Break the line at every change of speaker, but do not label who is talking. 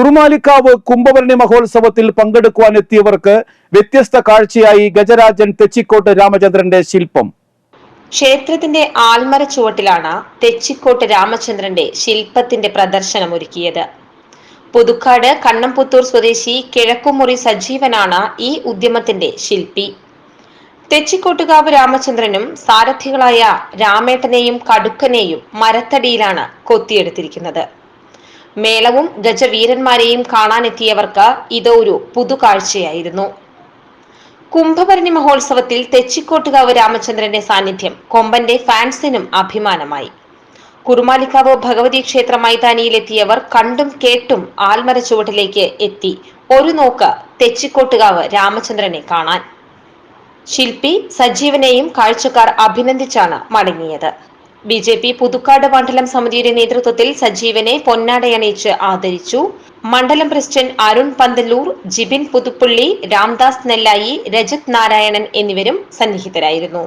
കുറുമാലിക്കാവ് കുംഭഭരണി മഹോത്സവത്തിൽ പങ്കെടുക്കുവാൻ എത്തിയവർക്ക് വ്യത്യസ്ത കാഴ്ചയായി ഗജരാജൻ തെച്ചിക്കോട്ട് രാമചന്ദ്രന്റെ ശില്പം.
ക്ഷേത്രത്തിന്റെ ആൽമര ചുവട്ടിലാണ് തെച്ചിക്കോട്ട് രാമചന്ദ്രന്റെ ശില്പത്തിന്റെ പ്രദർശനം ഒരുക്കിയത് പുതുക്കാട് കണ്ണംപുത്തൂർ സ്വദേശി കിഴക്കുമുറി സജീവനാണ് ഈ ഉദ്യമത്തിന്റെ ശില്പി. തെച്ചിക്കോട്ടുകാവ് രാമചന്ദ്രനും സാരഥികളായ രാമേട്ടനെയും കടുക്കനെയും മരത്തടിയിലാണ് കൊത്തിയെടുത്തിരിക്കുന്നത്. മേളവും ഗജവീരന്മാരെയും കാണാനെത്തിയവർക്ക് ഇത് ഒരു പുതുകാഴ്ചയായിരുന്നു. കുംഭഭരണി മഹോത്സവത്തിൽ തെച്ചിക്കോട്ടുകാവ് രാമചന്ദ്രന്റെ സാന്നിധ്യം കൊമ്പന്റെ ഫാൻസിനും അഭിമാനമായി. കുറുമാലിക്കാവ് ഭഗവതി ക്ഷേത്ര മൈതാനിയിലെത്തിയവർ കണ്ടും കേട്ടും ആൽമര ചുവട്ടിലേക്ക് എത്തി ഒരു നോക്ക് തെച്ചിക്കോട്ടുകാവ് രാമചന്ദ്രനെ കാണാൻ. ശില്പി സജീവനെയും കാഴ്ചക്കാർ അഭിനന്ദിച്ചാണ് മടങ്ങിയത്. ബി ജെ പി പുതുക്കാട് മണ്ഡലം സമിതിയുടെ നേതൃത്വത്തിൽ സജീവനെ പൊന്നാടയണിയിച്ച് ആദരിച്ചു. മണ്ഡലം പ്രസിഡന്റ് അരുൺ പന്തല്ലൂർ ജിബിൻ പുതുപ്പള്ളി രാംദാസ് നെല്ലായി രജത് നാരായണൻ എന്നിവരും സന്നിഹിതരായിരുന്നു.